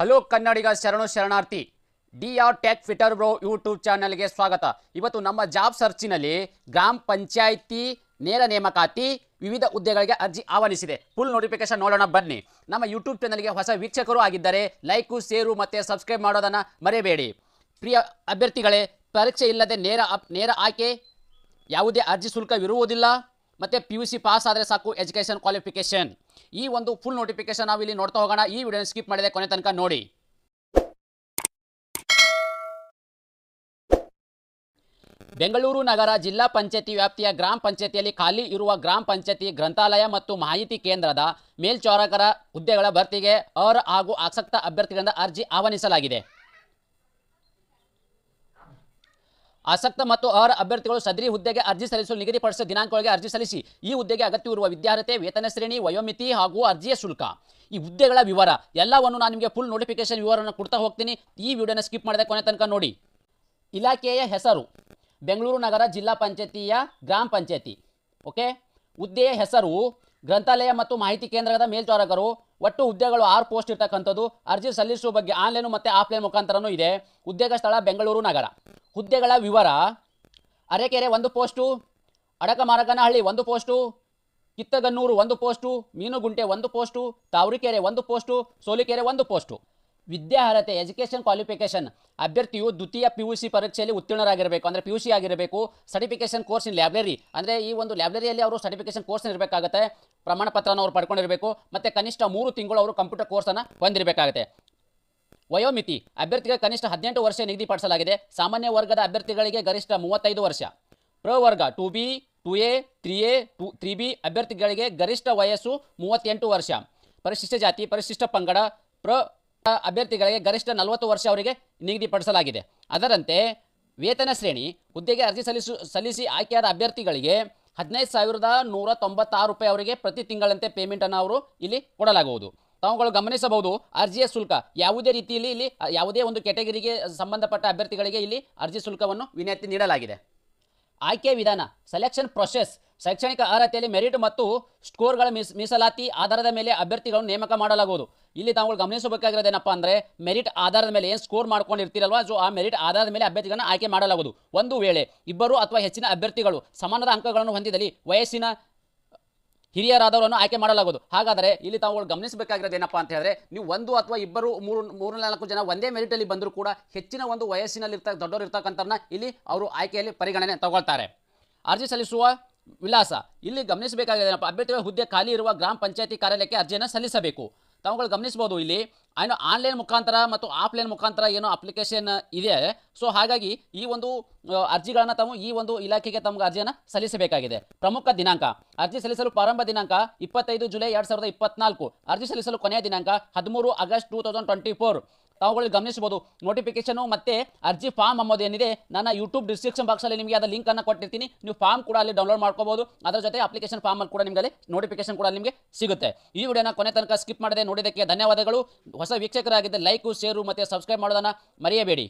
Hello ಕನ್ನಡಿಗ ಶರಣು ಶರಣಾರ್ಥಿ D R tech fitter bro YouTube ಚಾನಲ್ಗೆ ಸ್ವಾಗತ. ಇವತ್ತು ನಮ್ಮ ಜಾಬ್ ಸರ್ಚಿನಲ್ಲಿ ಗ್ರಾಮ ಪಂಚಾಯಿತಿ ನೇರ ನೇಮಕಾತಿ ವಿವಿಧ ಹುದ್ದೆಗಳಿಗೆ ಅರ್ಜಿ ಆಹ್ವಾನಿಸಿದೆ. ಫುಲ್ ನೋಟಿಫಿಕೇಶನ್ ನೋಡೋಣ, ಬನ್ನಿ. ನಮ್ಮ ಯೂಟ್ಯೂಬ್ ಚಾನಲ್ಗೆ ಹೊಸ ವೀಕ್ಷಕರು ಆಗಿದ್ದರೆ ಲೈಕು ಸೇರು ಮತ್ತು ಸಬ್ಸ್ಕ್ರೈಬ್ ಮಾಡೋದನ್ನು ಮರೆಯಬೇಡಿ. ಪ್ರಿಯ ಅಭ್ಯರ್ಥಿಗಳೇ, ಪರೀಕ್ಷೆ ಇಲ್ಲದೆ ನೇರ ನೇರ ಆಯ್ಕೆ, ಯಾವುದೇ ಅರ್ಜಿ ಶುಲ್ಕವಿರುವುದಿಲ್ಲ. ಮತ್ತು ಪಿ ಯು ಸಿ ಪಾಸ್ ಆದರೆ ಸಾಕು ಎಜುಕೇಷನ್ ಕ್ವಾಲಿಫಿಕೇಷನ್ ಈ ಒಂದು ಫುಲ್ ನೋಟಿಫಿಕೇಶನ್ ನಾವು ಇಲ್ಲಿ ನೋಡ್ತಾ ಹೋಗೋಣ. ಈ ವಿಡಿಯೋ ಸ್ಕಿಪ್ ಮಾಡಿದೆ ಕೊನೆ ತನಕ ನೋಡಿ. ಬೆಂಗಳೂರು ನಗರ ಜಿಲ್ಲಾ ಪಂಚಾಯತಿ ವ್ಯಾಪ್ತಿಯ ಗ್ರಾಮ ಪಂಚಾಯತಿಯಲ್ಲಿ ಖಾಲಿ ಇರುವ ಗ್ರಾಮ ಪಂಚಾಯತಿ ಗ್ರಂಥಾಲಯ ಮತ್ತು ಮಾಹಿತಿ ಕೇಂದ್ರದ ಮೇಲ್ಚಾರಕರ ಹುದ್ದೆಗಳ ಭರ್ತಿಗೆ ಅರ್ಹ ಹಾಗೂ ಆಸಕ್ತ ಅಭ್ಯರ್ಥಿಗಳಿಂದ ಅರ್ಜಿ ಆಹ್ವಾನಿಸಲಾಗಿದೆ. ಆಸಕ್ತ ಮತ್ತು ಅರ್ಹ ಅಭ್ಯರ್ಥಿಗಳು ಸದರಿ ಹುದ್ದೆಗೆ ಅರ್ಜಿ ಸಲ್ಲಿಸಲು ನಿಗದಿಪಡಿಸಿದ ದಿನಾಂಕಗಳಿಗೆ ಅರ್ಜಿ ಸಲ್ಲಿಸಿ ಈ ಹುದ್ದೆಗೆ ಅಗತ್ಯವಿರುವ ವಿದ್ಯಾರ್ಹತೆ, ವೇತನ ಶ್ರೇಣಿ, ವಯೋಮಿತಿ ಹಾಗೂ ಅರ್ಜಿಯ ಶುಲ್ಕ. ಈ ಹುದ್ದೆಗಳ ವಿವರ ಎಲ್ಲವನ್ನು ನಾನು ನಿಮಗೆ ಫುಲ್ ನೋಟಿಫಿಕೇಶನ್ ವಿವರವನ್ನು ಕೊಡ್ತಾ ಹೋಗ್ತೀನಿ. ಈ ವಿಡಿಯೋನ ಸ್ಕಿಪ್ ಮಾಡಿದೆ ಕೊನೆ ತನಕ ನೋಡಿ. ಇಲಾಖೆಯ ಹೆಸರು, ಬೆಂಗಳೂರು ನಗರ ಜಿಲ್ಲಾ ಪಂಚಾಯತಿಯ ಗ್ರಾಮ ಪಂಚಾಯತಿ. ಓಕೆ ಹುದ್ದೆಯ ಹೆಸರು ಗ್ರಂಥಾಲಯ ಮತ್ತು ಮಾಹಿತಿ ಕೇಂದ್ರದ ಮೇಲ್ಚಾರಕರು ಒಟ್ಟು ಹುದ್ದೆಗಳು ಆರು ಪೋಸ್ಟ್ ಇರ್ತಕ್ಕಂಥದ್ದು, ಅರ್ಜಿ ಸಲ್ಲಿಸುವ ಬಗ್ಗೆ ಆನ್ಲೈನ್ ಮತ್ತು ಆಫ್ಲೈನ್ ಮುಖಾಂತರನೂ ಇದೆ. ಉದ್ಯೋಗ ಸ್ಥಳ ಬೆಂಗಳೂರು, ನಗರ. ಹುದ್ದೆಗಳ ವಿವರ, ಅರೆಕೆರೆ ಒಂದು ಪೋಸ್ಟು ಅಡಕಮಾರಗನಹಳ್ಳಿ ಒಂದು ಪೋಸ್ಟು, ಕಿತ್ತಗನ್ನೂರು ಒಂದು ಪೋಸ್ಟು, ಮೀನುಗುಂಟೆ ಒಂದು ಪೋಸ್ಟು, ತಾವರಿಕೆರೆ ಒಂದು ಪೋಸ್ಟು, ಸೋಲಿಕೆರೆ ಒಂದು ಪೋಸ್ಟು. ವಿದ್ಯಾರ್ಹತೆ ಎಜುಕೇಷನ್ ಕ್ವಾಲಿಫಿಕೇಷನ್ ಅಭ್ಯರ್ಥಿಯು ದ್ವಿತೀಯ ಪಿ ಯು ಸಿ ಪರೀಕ್ಷೆಯಲ್ಲಿ ಉತ್ತೀರ್ಣರಾಗಿರಬೇಕು. ಅಂದರೆ ಪಿ ಯು ಸಿ ಆಗಿರಬೇಕು ಸರ್ಟಿಫಿಕೇಷನ್ ಕೋರ್ಸ್ ಇನ್ ಲ್ಯಾಬ್ರರಿ ಅಂದರೆ ಈ ಒಂದು ಲ್ಯಾಬ್ರರಿಯಲ್ಲಿ ಅವರು ಸರ್ಟಿಫಿಕೇಷನ್ ಕೋರ್ಸ್ ಇರಬೇಕಾಗುತ್ತೆ. ಪ್ರಮಾಣ ಪತ್ರನ ಅವರು ಪಡ್ಕೊಂಡಿರಬೇಕು. ಮತ್ತು ಕನಿಷ್ಠ ಮೂರು ತಿಂಗಳು ಅವರು ಕಂಪ್ಯೂಟರ್ ಕೋರ್ಸನ್ನು ಹೊಂದಿರಬೇಕಾಗುತ್ತೆ. ವಯೋಮಿತಿ. ಅಭ್ಯರ್ಥಿಗೆ ಕನಿಷ್ಠ ಹದಿನೆಂಟು ವರ್ಷ ನಿಗದಿಪಡಿಸಲಾಗಿದೆ ಸಾಮಾನ್ಯ ವರ್ಗದ ಅಭ್ಯರ್ಥಿಗಳಿಗೆ ಗರಿಷ್ಠ ಮೂವತ್ತೈದು ವರ್ಷ. ಪ್ರವರ್ಗ two B, two A, three A, two, three B ಅಭ್ಯರ್ಥಿಗಳಿಗೆ ಗರಿಷ್ಠ ವಯಸ್ಸು ಮೂವತ್ತೆಂಟು ವರ್ಷ. ಪರಿಶಿಷ್ಟ ಜಾತಿ, ಪರಿಶಿಷ್ಟ ಪಂಗಡ, ಪ್ರ ಅಭ್ಯರ್ಥಿಗಳಿಗೆ ಗರಿಷ್ಠ ನಲವತ್ತು ವರ್ಷ ಅವರಿಗೆ ನಿಗದಿಪಡಿಸಲಾಗಿದೆ ಅದರಂತೆ ವೇತನ ಶ್ರೇಣಿ ಹುದ್ದೆಗೆ ಅರ್ಜಿ ಸಲ್ಲಿಸು, ಸಲ್ಲಿಸಿ ಆಯ್ಕೆಯಾದ ಅಭ್ಯರ್ಥಿಗಳಿಗೆ ಹದಿನೈದು ಸಾವಿರದ ನೂರ ತೊಂಬತ್ತಾರು ರೂಪಾಯಿ ಅವರಿಗೆ ಪ್ರತಿ ತಿಂಗಳಂತೆ ಪೇಮೆಂಟನ್ನು ಅವರು ಇಲ್ಲಿ ಕೊಡಲಾಗುವುದು. ತಾವುಗಳು ಗಮನಿಸಬಹುದು, ಅರ್ಜಿಯ ಶುಲ್ಕ ಯಾವುದೇ ರೀತಿಯಲ್ಲಿ ಇಲ್ಲಿ, ಯಾವುದೇ ಒಂದು ಕೆಟಗರಿಗೆ ಸಂಬಂಧಪಟ್ಟ ಅಭ್ಯರ್ಥಿಗಳಿಗೆ ಇಲ್ಲಿ ಅರ್ಜಿ ಶುಲ್ಕವನ್ನು ವಿನಾಯಿತಿ ನೀಡಲಾಗಿದೆ. ಆಯ್ಕೆ ವಿಧಾನ ಸೆಲೆಕ್ಷನ್ ಪ್ರೊಸೆಸ್ ಶೈಕ್ಷಣಿಕ ಅರ್ಹತೆಯಲ್ಲಿ ಮೆರಿಟ್ ಮತ್ತು ಸ್ಕೋರ್ಗಳ ಮೀಸ್, ಮೀಸಲಾತಿ ಆಧಾರದ ಮೇಲೆ ಅಭ್ಯರ್ಥಿಗಳನ್ನು ನೇಮಕ ಮಾಡಲಾಗುವುದು. ಇಲ್ಲಿ ತಾವುಗಳು ಗಮನಿಸಬೇಕಾಗಿರೋದೇನಪ್ಪ ಅಂದರೆ ಮೆರಿಟ್ ಆಧಾರದ ಮೇಲೆ ಏನು ಸ್ಕೋರ್ ಮಾಡ್ಕೊಂಡಿರ್ತೀರಲ್ವಾ ಸೊ ಆ ಮೆರಿಟ್ ಆಧಾರದ ಮೇಲೆ ಅಭ್ಯರ್ಥಿಗಳನ್ನು ಆಯ್ಕೆ ಮಾಡಲಾಗುವುದು. ಒಂದು ವೇಳೆ ಇಬ್ಬರು ಅಥವಾ ಹೆಚ್ಚಿನ ಅಭ್ಯರ್ಥಿಗಳು ಸಮಾನದ ಅಂಕಗಳನ್ನು ಹೊಂದಿದಲ್ಲಿ ವಯಸ್ಸಿನ ಹಿರಿಯರಾದವರನ್ನು ಆಯ್ಕೆ ಮಾಡಲಾಗುವುದು. ಹಾಗಾದರೆ ಇಲ್ಲಿ ತಾವುಗಳು ಗಮನಿಸಬೇಕಾಗಿರೋದು ಏನಪ್ಪಾ ಅಂತ ಹೇಳಿದ್ರೆ, ನೀವು ಒಂದು ಅಥವಾ ಇಬ್ಬರು ಮೂರು ಮೂರು ನಾಲ್ಕು ಜನ ಒಂದೇ ಮೆರಿಟಲ್ಲಿ ಬಂದರೂ ಕೂಡ ಹೆಚ್ಚಿನ ಒಂದು ವಯಸ್ಸಿನಲ್ಲಿ ದೊಡ್ಡವರು ಇರ್ತಕ್ಕಂಥವ್ರನ್ನ ಇಲ್ಲಿ ಅವರು ಆಯ್ಕೆಯಲ್ಲಿ ಪರಿಗಣನೆ ತಗೊಳ್ತಾರೆ. ಅರ್ಜಿ ಸಲ್ಲಿಸುವ ವಿಳಾಸ. ಇಲ್ಲಿ ಗಮನಿಸಬೇಕಾಗಿದೆ ಅಭ್ಯರ್ಥಿಗಳ ಹುದ್ದೆ ಖಾಲಿ ಇರುವ ಗ್ರಾಮ ಪಂಚಾಯತಿ ಕಾರ್ಯಾಲಯಕ್ಕೆ ಅರ್ಜಿಯನ್ನು ಸಲ್ಲಿಸಬೇಕು. ತಾವುಗಳು ಗಮನಿಸಬಹುದು ಇಲ್ಲಿ ಏನು ಆನ್ಲೈನ್ ಮುಖಾಂತರ ಮತ್ತು ಆಫ್ಲೈನ್ ಮುಖಾಂತರ ಏನೋ ಅಪ್ಲಿಕೇಶನ್ ಇದೆ. ಸೊ ಹಾಗಾಗಿ ಈ ಒಂದು ಅರ್ಜಿಗಳನ್ನು ತಮ್ಮ ಈ ಒಂದು ಇಲಾಖೆಗೆ ತಮಗೆ ಅರ್ಜಿಯನ್ನು ಸಲ್ಲಿಸಬೇಕಾಗಿದೆ. ಪ್ರಮುಖ ದಿನಾಂಕ. ಅರ್ಜಿ ಸಲ್ಲಿಸಲು ಪ್ರಾರಂಭ ದಿನಾಂಕ ಇಪ್ಪತ್ತೈದು ಜುಲೈ ಎರಡು ಸಾವಿರದ ಇಪ್ಪತ್ನಾಲ್ಕು. ಅರ್ಜಿ ಸಲ್ಲಿಸಲು ಕೊನೆಯ ದಿನಾಂಕ ಹದಿಮೂರು August two thousand twenty four ತಾವುಗಳು ಗಮನಿಸಬಹುದು. ನೋಟಿಫಿಕೇಶನ್ ಮತ್ತೆ ಅರ್ಜಿ ಫಾರ್ಮ್ ಅನ್ನೋದು ಏನಿದೆ, ನನ್ನ ಯೂಟ್ಯೂಬ್ ಡಿಸ್ಕ್ರಿಪ್ಷನ್ ಬಾಕ್ಸಲ್ಲಿ ನಿಮಗೆ ಅದರ ಲಿಂಕನ್ನು ಕೊಟ್ಟಿರ್ತೀನಿ. ನೀವು ಫಾರ್ಮ್ ಕೂಡ ಅಲ್ಲಿ ಡೌನ್ಲೋಡ್ ಮಾಡ್ಕೋಬಹುದು ಅದರ ಜೊತೆ ಅಪ್ಲಿಕೇಶನ್ ಫಾರ್ಮ್ ಅಲ್ಲಿ ಕೂಡ ನಿಮಗೆ ನೋಟಿಫಿಕೇಶನ್ ಕೂಡ ನಿಮಗೆ ಸಿಗುತ್ತೆ. ಈ ವಿಡಿಯೋನ ಕೊನೆ ತನಕ ಸ್ಕಿಪ್ ಮಾಡದೆ ನೋಡಿದಕ್ಕೆ ಧನ್ಯವಾದಗಳು. ಹೊಸ ವೀಕ್ಷಕರಾಗಿದ್ದ ಲೈಕು ಶೇರು ಮತ್ತು ಸಬ್ಸ್ಕ್ರೈಬ್ ಮಾಡೋದನ್ನು ಮರೆಯಬೇಡಿ.